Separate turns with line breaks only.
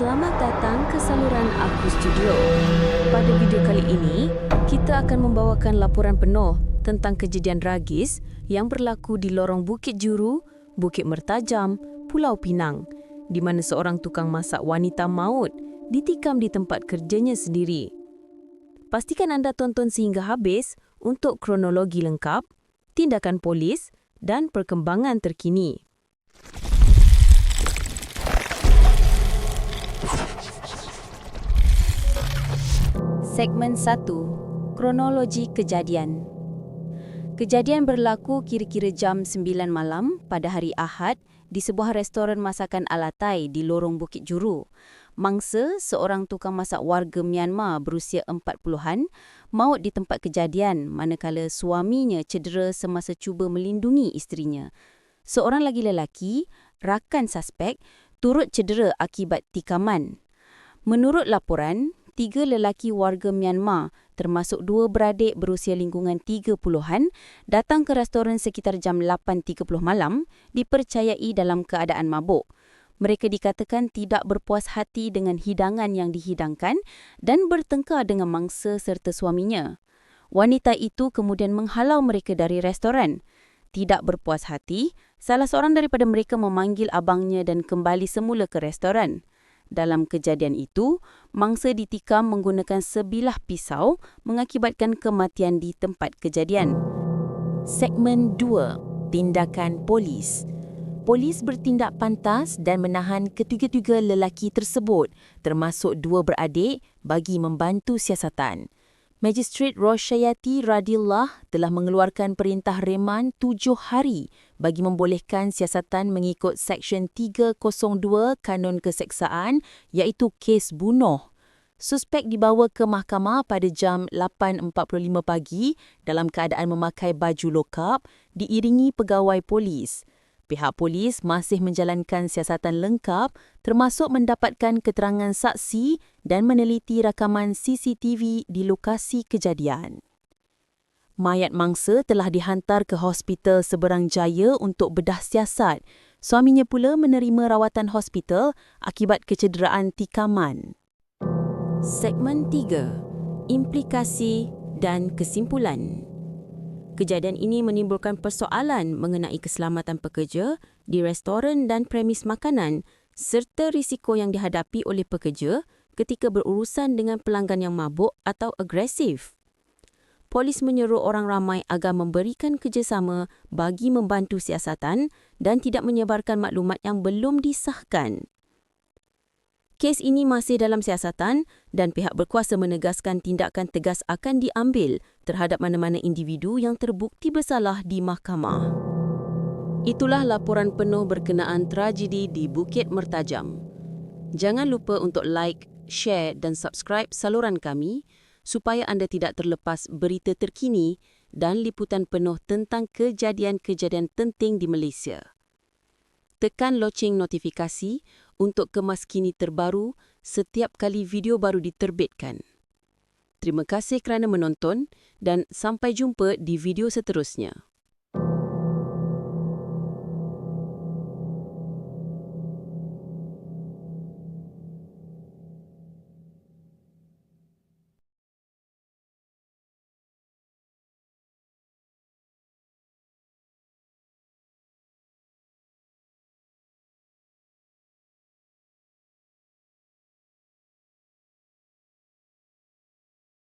Selamat datang ke saluran Aku Studio. Pada video kali ini, kita akan membawakan laporan penuh tentang kejadian ragis yang berlaku di lorong Bukit Juru, Bukit Mertajam, Pulau Pinang, di mana seorang tukang masak wanita maut ditikam di tempat kerjanya sendiri. Pastikan anda tonton sehingga habis untuk kronologi lengkap, tindakan polis dan perkembangan terkini. Segmen 1. Kronologi kejadian. Kejadian berlaku kira-kira jam 9 malam pada hari Ahad di sebuah restoran masakan ala Thai di lorong Bukit Juru. Mangsa, seorang tukang masak warga Myanmar berusia 40-an, maut di tempat kejadian manakala suaminya cedera semasa cuba melindungi isterinya. Seorang lagi lelaki, rakan suspek, turut cedera akibat tikaman. Menurut laporan, tiga lelaki warga Myanmar termasuk dua beradik berusia lingkungan 30-an datang ke restoran sekitar jam 8.30 malam dipercayai dalam keadaan mabuk. Mereka dikatakan tidak berpuas hati dengan hidangan yang dihidangkan dan bertengkar dengan mangsa serta suaminya. Wanita itu kemudian menghalau mereka dari restoran. Tidak berpuas hati, salah seorang daripada mereka memanggil abangnya dan kembali semula ke restoran. Dalam kejadian itu, mangsa ditikam menggunakan sebilah pisau mengakibatkan kematian di tempat kejadian. Segmen 2. Tindakan Polis Polis bertindak pantas dan menahan ketiga-tiga lelaki tersebut termasuk dua beradik bagi membantu siasatan. Magistrate Roshayati Radillah telah mengeluarkan perintah reman tujuh hari bagi membolehkan siasatan mengikut Seksyen 302 Kanun Keseksaan iaitu kes bunuh. Suspek dibawa ke mahkamah pada jam 8.45 pagi dalam keadaan memakai baju lokap diiringi pegawai polis. Pihak polis masih menjalankan siasatan lengkap termasuk mendapatkan keterangan saksi dan meneliti rakaman CCTV di lokasi kejadian. Mayat mangsa telah dihantar ke Hospital Seberang Jaya untuk bedah siasat. Suaminya pula menerima rawatan hospital akibat kecederaan tikaman. Segmen 3. Implikasi dan kesimpulan. Kejadian ini menimbulkan persoalan mengenai keselamatan pekerja di restoran dan premis makanan serta risiko yang dihadapi oleh pekerja ketika berurusan dengan pelanggan yang mabuk atau agresif. Polis menyeru orang ramai agar memberikan kerjasama bagi membantu siasatan dan tidak menyebarkan maklumat yang belum disahkan. Kes ini masih dalam siasatan dan pihak berkuasa menegaskan tindakan tegas akan diambil terhadap mana-mana individu yang terbukti bersalah di mahkamah. Itulah laporan penuh berkenaan tragedi di Bukit Mertajam. Jangan lupa untuk like, share dan subscribe saluran kami supaya anda tidak terlepas berita terkini dan liputan penuh tentang kejadian-kejadian penting di Malaysia. Tekan loceng notifikasi untuk kemaskini terbaru setiap kali video baru diterbitkan. Terima kasih kerana menonton dan sampai jumpa di video seterusnya.